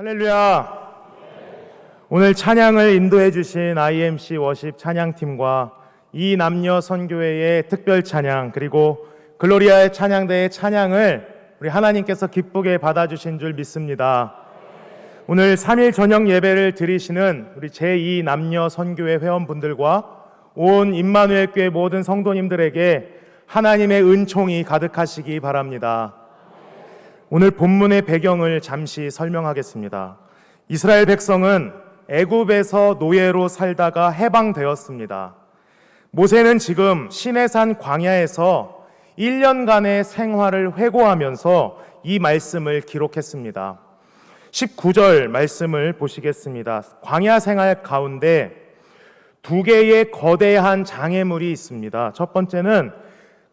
할렐루야. 오늘 찬양을 인도해 주신 IMC 워십 찬양팀과 이 남녀 선교회의 특별 찬양 그리고 글로리아의 찬양대의 찬양을 우리 하나님께서 기쁘게 받아 주신 줄 믿습니다. 오늘 3일 저녁 예배를 드리시는 우리 제2 남녀 선교회 회원분들과 온 임마누엘 교회 모든 성도님들에게 하나님의 은총이 가득하시기 바랍니다. 오늘 본문의 배경을 잠시 설명하겠습니다. 이스라엘 백성은 애굽에서 노예로 살다가 해방되었습니다. 모세는 지금 시내산 광야에서 1년간의 생활을 회고하면서 이 말씀을 기록했습니다. 19절 말씀을 보시겠습니다. 광야 생활 가운데 두 개의 거대한 장애물이 있습니다. 첫 번째는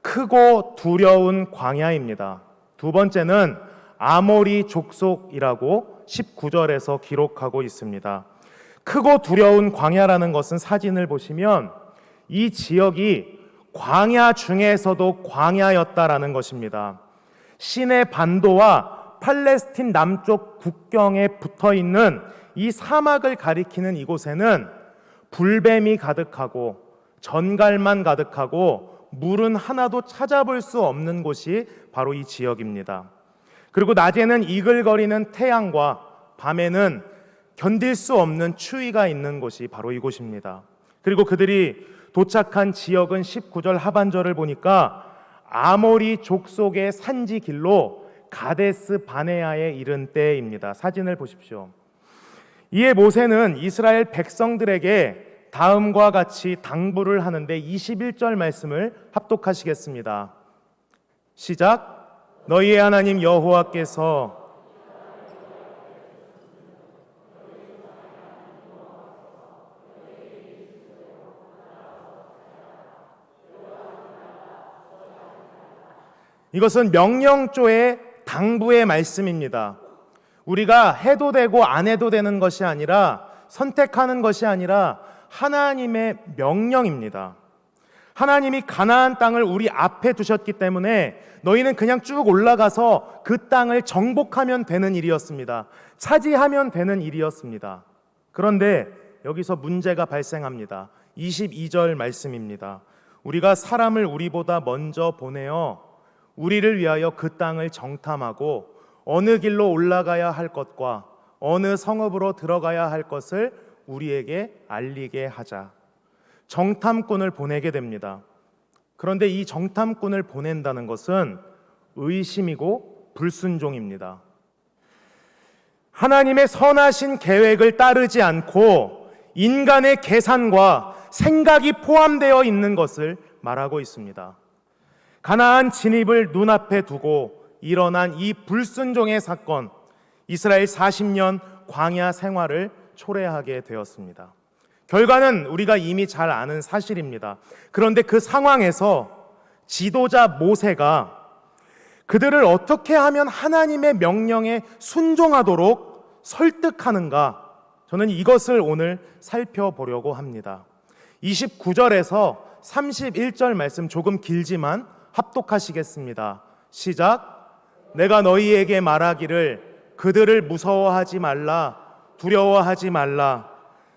크고 두려운 광야입니다. 두 번째는 아모리 족속이라고 19절에서 기록하고 있습니다. 크고 두려운 광야라는 것은 사진을 보시면 이 지역이 광야 중에서도 광야였다라는 것입니다. 시내 반도와 팔레스틴 남쪽 국경에 붙어 있는 이 사막을 가리키는 이곳에는 불뱀이 가득하고 전갈만 가득하고 물은 하나도 찾아볼 수 없는 곳이 바로 이 지역입니다. 그리고 낮에는 이글거리는 태양과 밤에는 견딜 수 없는 추위가 있는 곳이 바로 이곳입니다. 그리고 그들이 도착한 지역은 19절 하반절을 보니까 아모리 족속의 산지 길로 가데스 바네아에 이른 때입니다. 사진을 보십시오. 이에 모세는 이스라엘 백성들에게 다음과 같이 당부를 하는데 21절 말씀을 합독하시겠습니다. 시작. 너희의 하나님 여호와께서 이것은 명령조의 당부의 말씀입니다. 우리가 해도 되고 안 해도 되는 것이 아니라 선택하는 것이 아니라 하나님의 명령입니다. 하나님이 가나안 땅을 우리 앞에 두셨기 때문에 너희는 그냥 쭉 올라가서 그 땅을 정복하면 되는 일이었습니다. 차지하면 되는 일이었습니다. 그런데 여기서 문제가 발생합니다. 22절 말씀입니다. 우리가 사람을 우리보다 먼저 보내어 우리를 위하여 그 땅을 정탐하고 어느 길로 올라가야 할 것과 어느 성읍으로 들어가야 할 것을 우리에게 알리게 하자. 정탐꾼을 보내게 됩니다. 그런데 이 정탐꾼을 보낸다는 것은 의심이고 불순종입니다. 하나님의 선하신 계획을 따르지 않고 인간의 계산과 생각이 포함되어 있는 것을 말하고 있습니다. 가나안 진입을 눈앞에 두고 일어난 이 불순종의 사건, 이스라엘 40년 광야 생활을 초래하게 되었습니다. 결과는 우리가 이미 잘 아는 사실입니다. 그런데 그 상황에서 지도자 모세가 그들을 어떻게 하면 하나님의 명령에 순종하도록 설득하는가? 저는 이것을 오늘 살펴보려고 합니다. 29절에서 31절 말씀 조금 길지만 합독하시겠습니다. 시작. 내가 너희에게 말하기를 그들을 무서워하지 말라, 두려워하지 말라.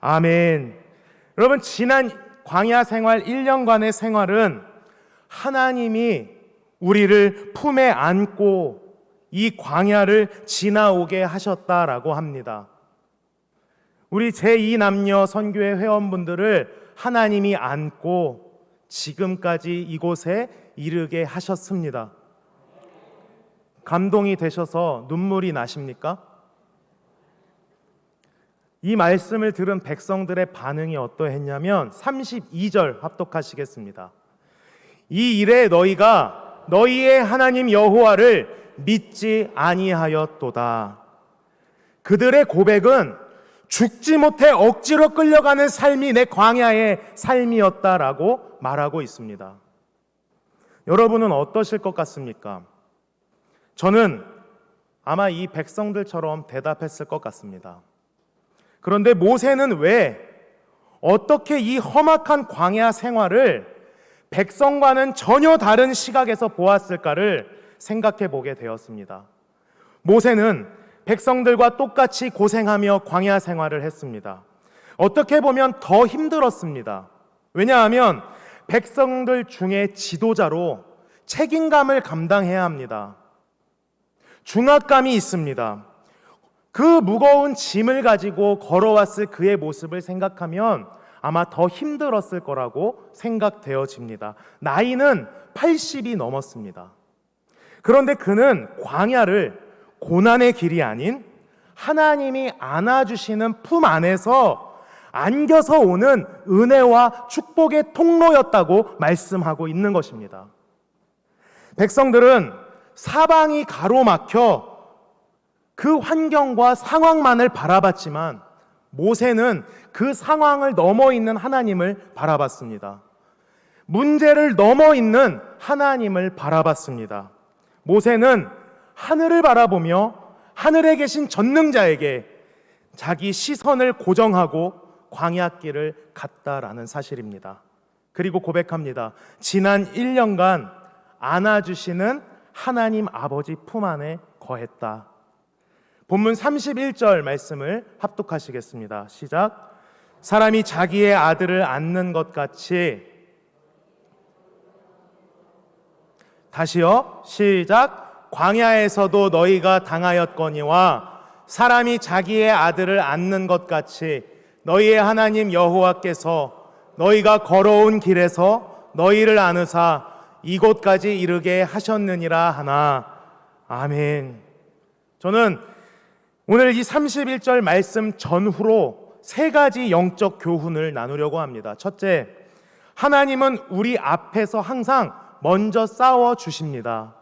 아멘. 여러분 지난 광야 생활 1년간의 생활은 하나님이 우리를 품에 안고 이 광야를 지나오게 하셨다라고 합니다. 우리 제2 남녀 선교회 회원분들을 하나님이 안고 지금까지 이곳에 이르게 하셨습니다. 감동이 되셔서 눈물이 나십니까? 이 말씀을 들은 백성들의 반응이 어떠했냐면 32절 합독하시겠습니다. 이 일에 너희가 너희의 하나님 여호와를 믿지 아니하였도다. 그들의 고백은 죽지 못해 억지로 끌려가는 삶이 내 광야의 삶이었다라고 말하고 있습니다. 여러분은 어떠실 것 같습니까? 저는 아마 이 백성들처럼 대답했을 것 같습니다. 그런데 모세는 왜 어떻게 이 험악한 광야 생활을 백성과는 전혀 다른 시각에서 보았을까를 생각해 보게 되었습니다. 모세는 백성들과 똑같이 고생하며 광야 생활을 했습니다. 어떻게 보면 더 힘들었습니다. 왜냐하면 백성들 중에 지도자로 책임감을 감당해야 합니다. 중압감이 있습니다. 그 무거운 짐을 가지고 걸어왔을 그의 모습을 생각하면 아마 더 힘들었을 거라고 생각되어집니다. 나이는 80이 넘었습니다. 그런데 그는 광야를 고난의 길이 아닌 하나님이 안아주시는 품 안에서 안겨서 오는 은혜와 축복의 통로였다고 말씀하고 있는 것입니다. 백성들은 사방이 가로막혀 그 환경과 상황만을 바라봤지만 모세는 그 상황을 넘어 있는 하나님을 바라봤습니다. 문제를 넘어 있는 하나님을 바라봤습니다. 모세는 하늘을 바라보며 하늘에 계신 전능자에게 자기 시선을 고정하고 광야길을 갔다라는 사실입니다. 그리고 고백합니다. 지난 1년간 안아주시는 하나님 아버지 품 안에 거했다. 본문 31절 말씀을 합독하시겠습니다. 시작. 사람이 자기의 아들을 안는 것 같이 다시요. 시작. 광야에서도 너희가 당하였거니와 사람이 자기의 아들을 안는 것 같이 너희의 하나님 여호와께서 너희가 걸어온 길에서 너희를 안으사 이곳까지 이르게 하셨느니라 하나. 아멘. 저는 오늘 이 31절 말씀 전후로 세 가지 영적 교훈을 나누려고 합니다. 첫째, 하나님은 우리 앞에서 항상 먼저 싸워 주십니다.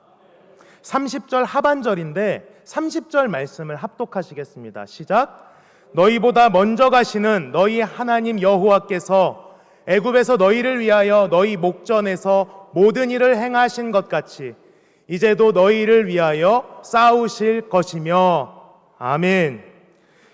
30절 하반절인데 30절 말씀을 합독하시겠습니다. 시작. 너희보다 먼저 가시는 너희 하나님 여호와께서 애굽에서 너희를 위하여 너희 목전에서 모든 일을 행하신 것 같이 이제도 너희를 위하여 싸우실 것이며 아멘.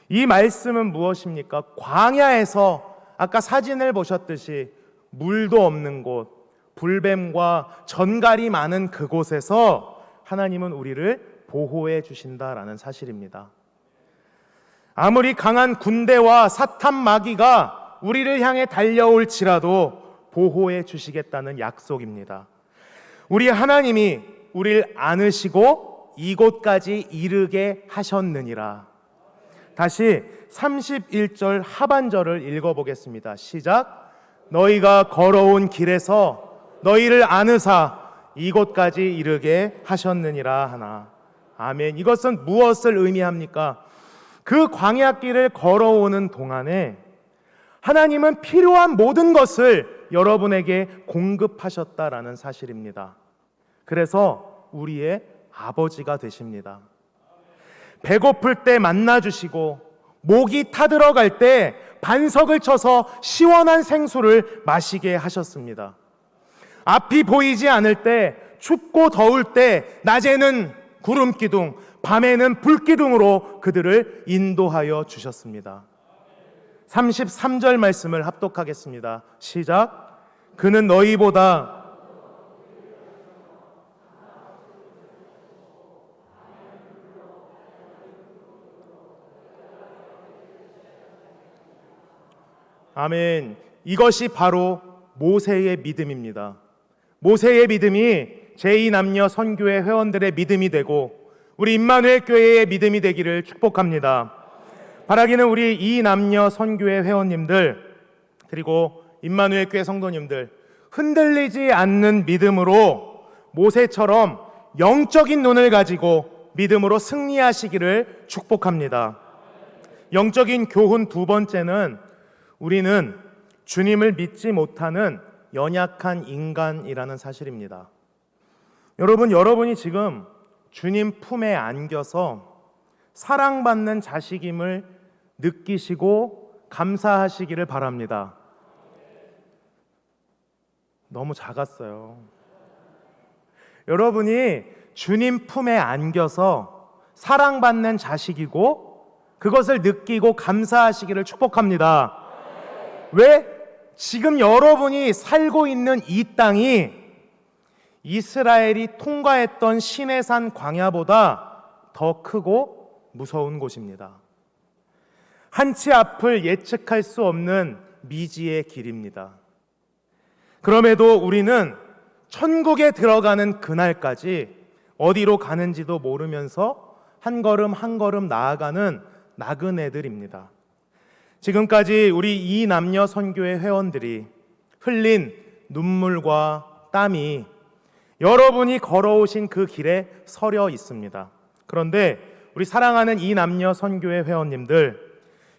이 말씀은 무엇입니까? 광야에서 아까 사진을 보셨듯이 물도 없는 곳, 불뱀과 전갈이 많은 그곳에서 하나님은 우리를 보호해 주신다라는 사실입니다. 아무리 강한 군대와 사탄 마귀가 우리를 향해 달려올지라도 보호해 주시겠다는 약속입니다. 우리 하나님이 우리를 안으시고 이곳까지 이르게 하셨느니라. 다시 31절 하반절을 읽어보겠습니다. 시작. 너희가 걸어온 길에서 너희를 안으사 이곳까지 이르게 하셨느니라 하나. 아멘. 이것은 무엇을 의미합니까? 그 광야길을 걸어오는 동안에 하나님은 필요한 모든 것을 여러분에게 공급하셨다라는 사실입니다. 그래서 우리의 아버지가 되십니다. 배고플 때 만나주시고, 목이 타들어갈 때 반석을 쳐서 시원한 생수를 마시게 하셨습니다. 앞이 보이지 않을 때, 춥고 더울 때, 낮에는 구름 기둥, 밤에는 불 기둥으로 그들을 인도하여 주셨습니다. 33절 말씀을 합독하겠습니다. 시작. 그는 너희보다 아멘. 이것이 바로 모세의 믿음입니다. 모세의 믿음이 제2 남녀 선교회 회원들의 믿음이 되고 우리 임마누엘 교회의 믿음이 되기를 축복합니다. 바라기는 우리 이 남녀 선교회 회원님들 그리고 임마누엘 교회 성도님들 흔들리지 않는 믿음으로 모세처럼 영적인 눈을 가지고 믿음으로 승리하시기를 축복합니다. 영적인 교훈 두 번째는 우리는 주님을 믿지 못하는 연약한 인간이라는 사실입니다. 여러분, 여러분이 지금 주님 품에 안겨서 사랑받는 자식임을 느끼시고 감사하시기를 바랍니다. 너무 작았어요. 여러분이 주님 품에 안겨서 사랑받는 자식이고 그것을 느끼고 감사하시기를 축복합니다. 왜? 지금 여러분이 살고 있는 이 땅이 이스라엘이 통과했던 시내산 광야보다 더 크고 무서운 곳입니다. 한치 앞을 예측할 수 없는 미지의 길입니다. 그럼에도 우리는 천국에 들어가는 그날까지 어디로 가는지도 모르면서 한 걸음 한 걸음 나아가는 나그네들입니다. 지금까지 우리 이 남녀 선교회 회원들이 흘린 눈물과 땀이 여러분이 걸어오신 그 길에 서려 있습니다. 그런데 우리 사랑하는 이 남녀 선교회 회원님들,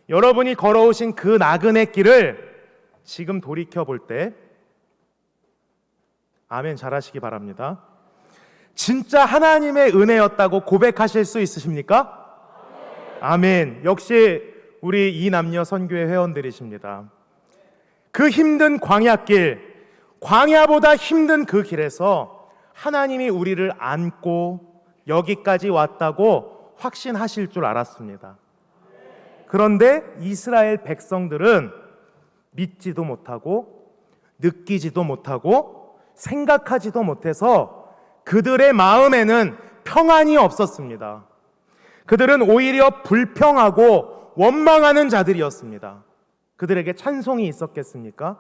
여러분이 걸어오신 그 나그네 길을 지금 돌이켜 볼 때, 아멘 잘하시기 바랍니다. 진짜 하나님의 은혜였다고 고백하실 수 있으십니까? 아멘. 역시 우리 이 남녀 선교회 회원들이십니다. 그 힘든 광야길, 광야보다 힘든 그 길에서 하나님이 우리를 안고 여기까지 왔다고 확신하실 줄 알았습니다. 그런데 이스라엘 백성들은 믿지도 못하고 느끼지도 못하고 생각하지도 못해서 그들의 마음에는 평안이 없었습니다. 그들은 오히려 불평하고 원망하는 자들이었습니다. 그들에게 찬송이 있었겠습니까?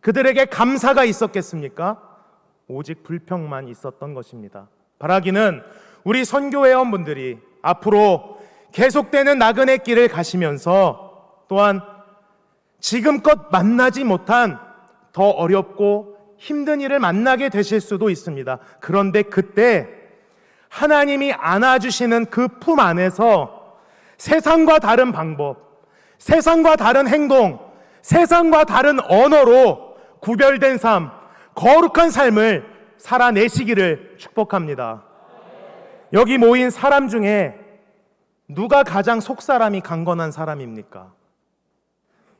그들에게 감사가 있었겠습니까? 오직 불평만 있었던 것입니다. 바라기는 우리 선교회원분들이 앞으로 계속되는 나그네 길을 가시면서 또한 지금껏 만나지 못한 더 어렵고 힘든 일을 만나게 되실 수도 있습니다. 그런데 그때 하나님이 안아주시는 그 품 안에서 세상과 다른 방법, 세상과 다른 행동, 세상과 다른 언어로 구별된 삶, 거룩한 삶을 살아내시기를 축복합니다. 여기 모인 사람 중에 누가 가장 속사람이 강건한 사람입니까?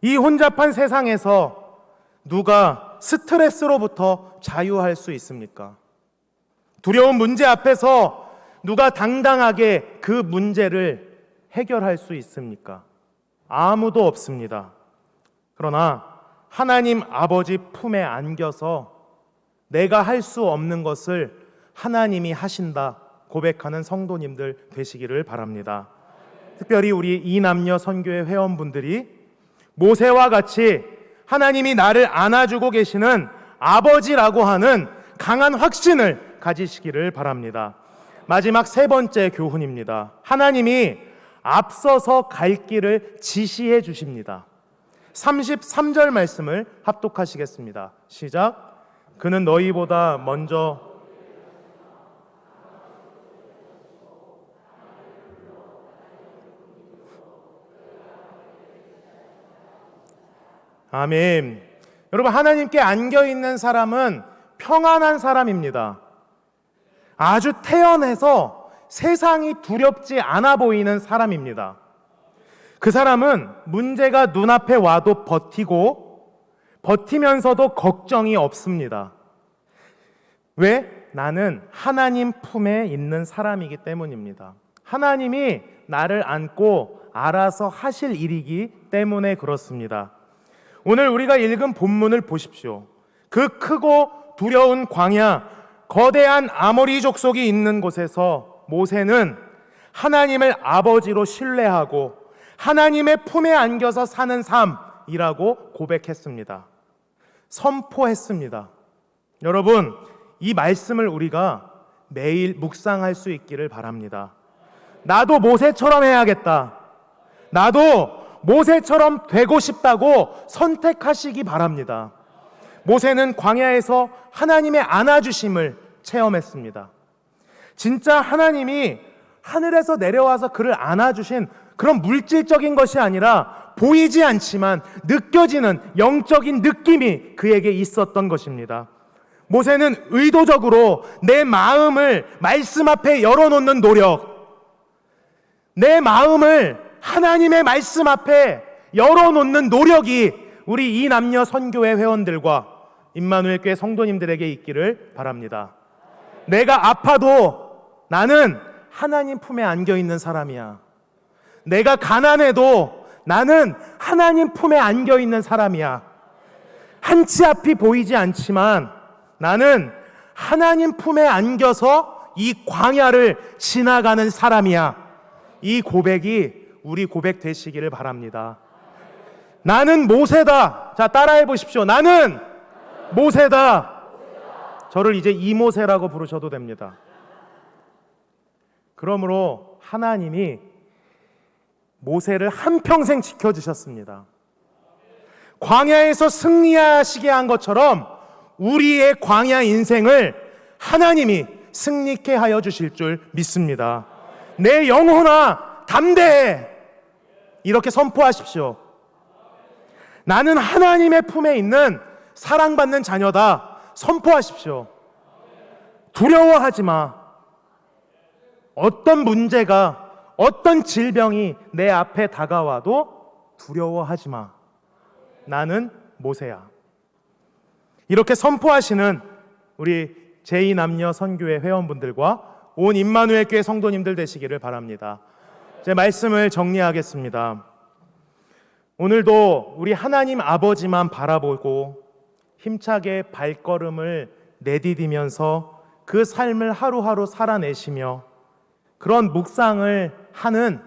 이 혼잡한 세상에서 누가 스트레스로부터 자유할 수 있습니까? 두려운 문제 앞에서 누가 당당하게 그 문제를 해결할 수 있습니까? 아무도 없습니다. 그러나 하나님 아버지 품에 안겨서 내가 할 수 없는 것을 하나님이 하신다 고백하는 성도님들 되시기를 바랍니다. 특별히 우리 이 남녀 선교회 회원분들이 모세와 같이 하나님이 나를 안아주고 계시는 아버지라고 하는 강한 확신을 가지시기를 바랍니다. 마지막 세 번째 교훈입니다. 하나님이 앞서서 갈 길을 지시해 주십니다. 33절 말씀을 합독하시겠습니다. 시작. 그는 너희보다 먼저 아멘. 여러분, 하나님께 안겨 있는 사람은 평안한 사람입니다. 아주 태연해서 세상이 두렵지 않아 보이는 사람입니다. 그 사람은 문제가 눈앞에 와도 버티고 버티면서도 걱정이 없습니다. 왜? 나는 하나님 품에 있는 사람이기 때문입니다. 하나님이 나를 안고 알아서 하실 일이기 때문에 그렇습니다. 오늘 우리가 읽은 본문을 보십시오. 그 크고 두려운 광야, 거대한 아모리 족속이 있는 곳에서 모세는 하나님을 아버지로 신뢰하고 하나님의 품에 안겨서 사는 삶이라고 고백했습니다. 선포했습니다. 여러분, 이 말씀을 우리가 매일 묵상할 수 있기를 바랍니다. 나도 모세처럼 해야겠다. 나도 모세처럼 되고 싶다고 선택하시기 바랍니다. 모세는 광야에서 하나님의 안아주심을 체험했습니다. 진짜 하나님이 하늘에서 내려와서 그를 안아주신 그런 물질적인 것이 아니라 보이지 않지만 느껴지는 영적인 느낌이 그에게 있었던 것입니다. 모세는 의도적으로 내 마음을 말씀 앞에 열어놓는 노력, 내 마음을 하나님의 말씀 앞에 열어놓는 노력이 우리 이 남녀 선교회 회원들과 임마누엘 교회 성도님들에게 있기를 바랍니다. 내가 아파도 나는 하나님 품에 안겨 있는 사람이야. 내가 가난해도 나는 하나님 품에 안겨 있는 사람이야. 한치 앞이 보이지 않지만 나는 하나님 품에 안겨서 이 광야를 지나가는 사람이야. 이 고백이 우리 고백 되시기를 바랍니다. 나는 모세다. 자, 따라해 보십시오. 나는 모세다. 저를 이제 이모세라고 부르셔도 됩니다. 그러므로 하나님이 모세를 한평생 지켜주셨습니다. 광야에서 승리하시게 한 것처럼 우리의 광야 인생을 하나님이 승리케 하여 주실 줄 믿습니다. 내 영혼아, 담대해! 이렇게 선포하십시오. 나는 하나님의 품에 있는 사랑받는 자녀다. 선포하십시오. 두려워하지 마. 어떤 문제가, 어떤 질병이 내 앞에 다가와도 두려워하지 마. 나는 모세야. 이렇게 선포하시는 우리 제2남녀 선교회 회원분들과 온 임마누엘 교회 성도님들 되시기를 바랍니다. 제 말씀을 정리하겠습니다. 오늘도 우리 하나님 아버지만 바라보고 힘차게 발걸음을 내디디면서 그 삶을 하루하루 살아내시며 그런 묵상을 하는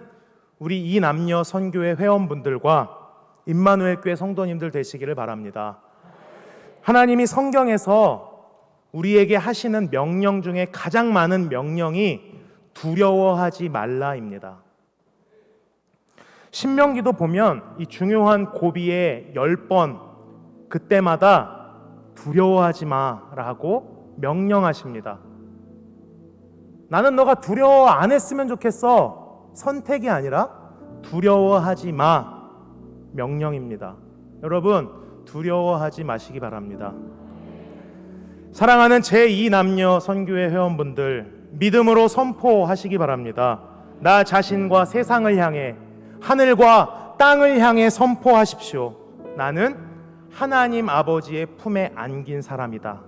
우리 이 남녀 선교회 회원분들과 임마누엘 교회 성도님들 되시기를 바랍니다. 하나님이 성경에서 우리에게 하시는 명령 중에 가장 많은 명령이 두려워하지 말라입니다. 신명기도 보면 이 중요한 고비의 열번 그때마다 두려워하지 마라고 명령하십니다. 나는 너가 두려워 안 했으면 좋겠어. 선택이 아니라 두려워하지 마 명령입니다. 여러분 두려워하지 마시기 바랍니다. 사랑하는 제2 남녀 선교회 회원분들 믿음으로 선포하시기 바랍니다. 나 자신과 세상을 향해 하늘과 땅을 향해 선포하십시오. 나는 하나님 아버지의 품에 안긴 사람이다.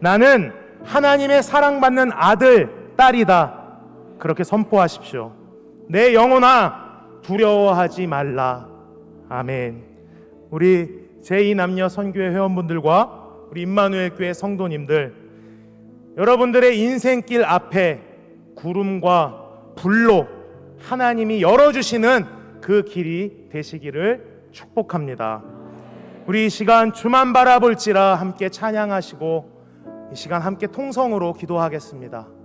나는 하나님의 사랑받는 아들, 딸이다. 그렇게 선포하십시오. 내 영혼아, 두려워하지 말라. 아멘. 우리 제2 남녀 선교회 회원분들과 우리 임마누엘 교회 성도님들 여러분들의 인생길 앞에 구름과 불로 하나님이 열어주시는 그 길이 되시기를 축복합니다. 우리 이 시간 주만 바라볼지라 함께 찬양하시고 이 시간 함께 통성으로 기도하겠습니다.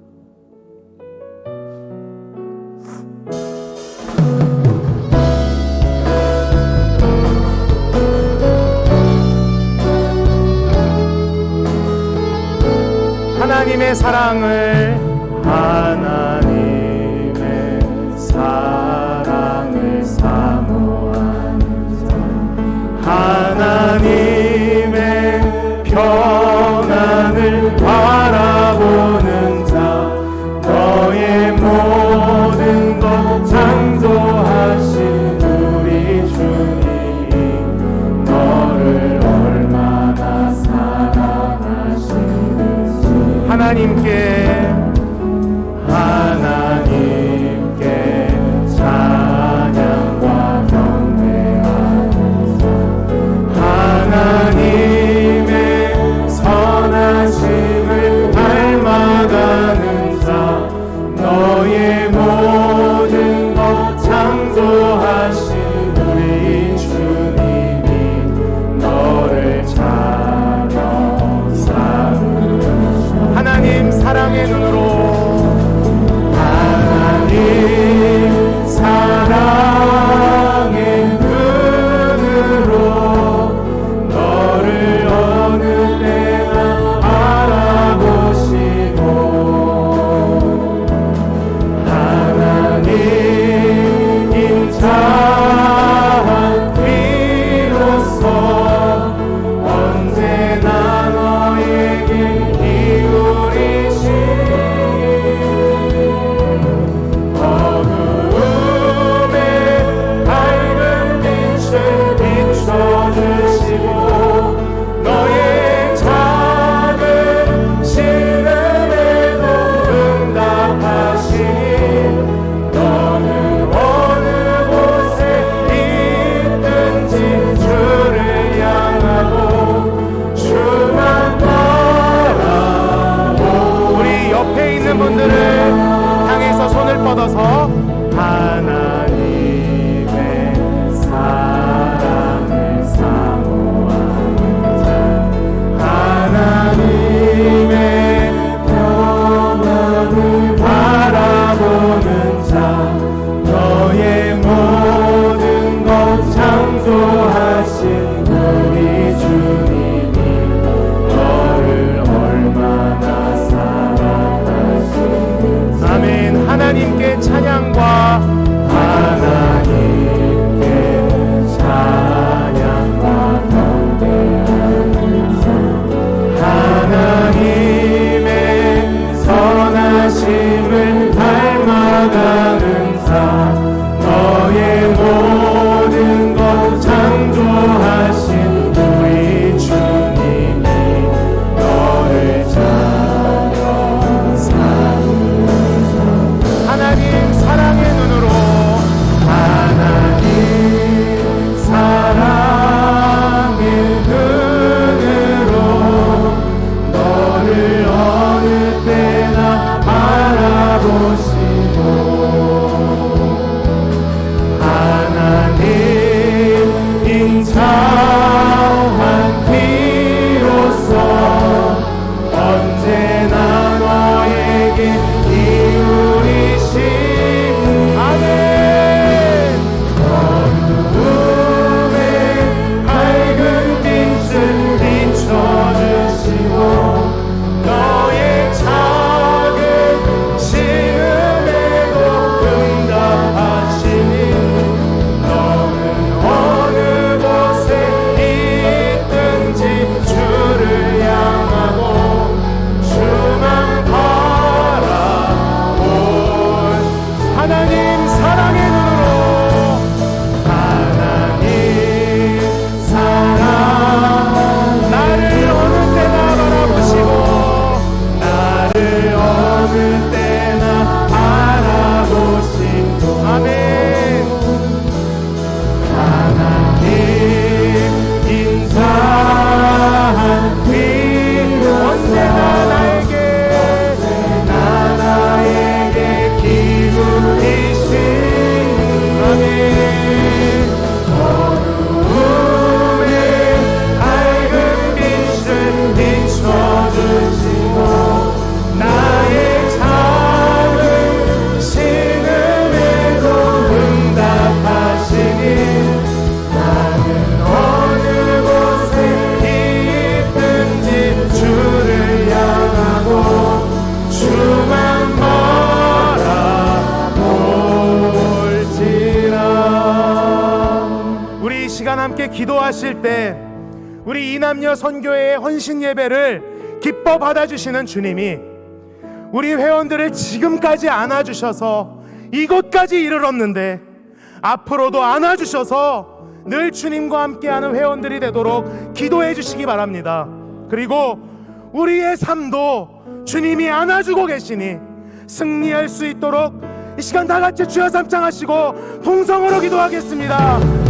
하나님의 사랑을 기도하실 때 우리 이남녀 선교회의 헌신 예배를 기뻐 받아주시는 주님이 우리 회원들을 지금까지 안아주셔서 이곳까지 이르렀는데 앞으로도 안아주셔서 늘 주님과 함께하는 회원들이 되도록 기도해 주시기 바랍니다. 그리고 우리의 삶도 주님이 안아주고 계시니 승리할 수 있도록 이 시간 다 같이 주여 삼창하시고 동성으로 기도하겠습니다.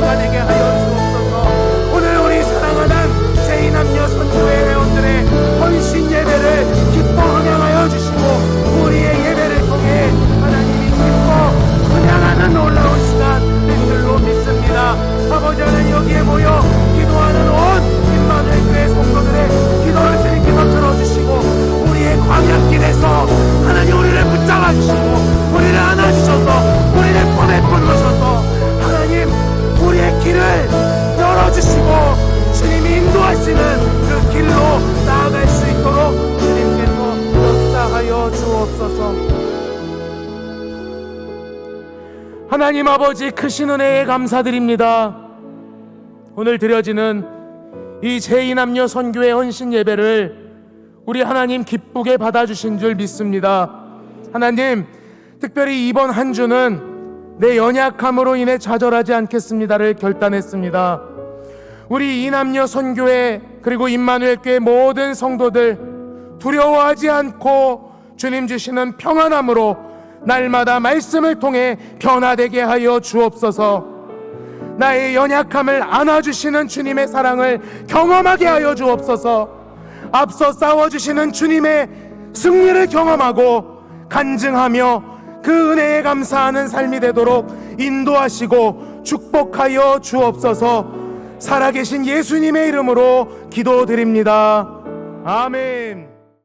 하나 하나님 아버지 크신 은혜에 감사드립니다. 오늘 드려지는 이 제2남녀 선교의 헌신 예배를 우리 하나님 기쁘게 받아주신 줄 믿습니다. 하나님, 특별히 이번 한 주는 내 연약함으로 인해 좌절하지 않겠습니다를 결단했습니다. 우리 이남녀 선교회 그리고 임마누엘 교회 모든 성도들 두려워하지 않고 주님 주시는 평안함으로 날마다 말씀을 통해 변화되게 하여 주옵소서. 나의 연약함을 안아주시는 주님의 사랑을 경험하게 하여 주옵소서. 앞서 싸워주시는 주님의 승리를 경험하고 간증하며 그 은혜에 감사하는 삶이 되도록 인도하시고 축복하여 주옵소서. 살아계신 예수님의 이름으로 기도드립니다. 아멘.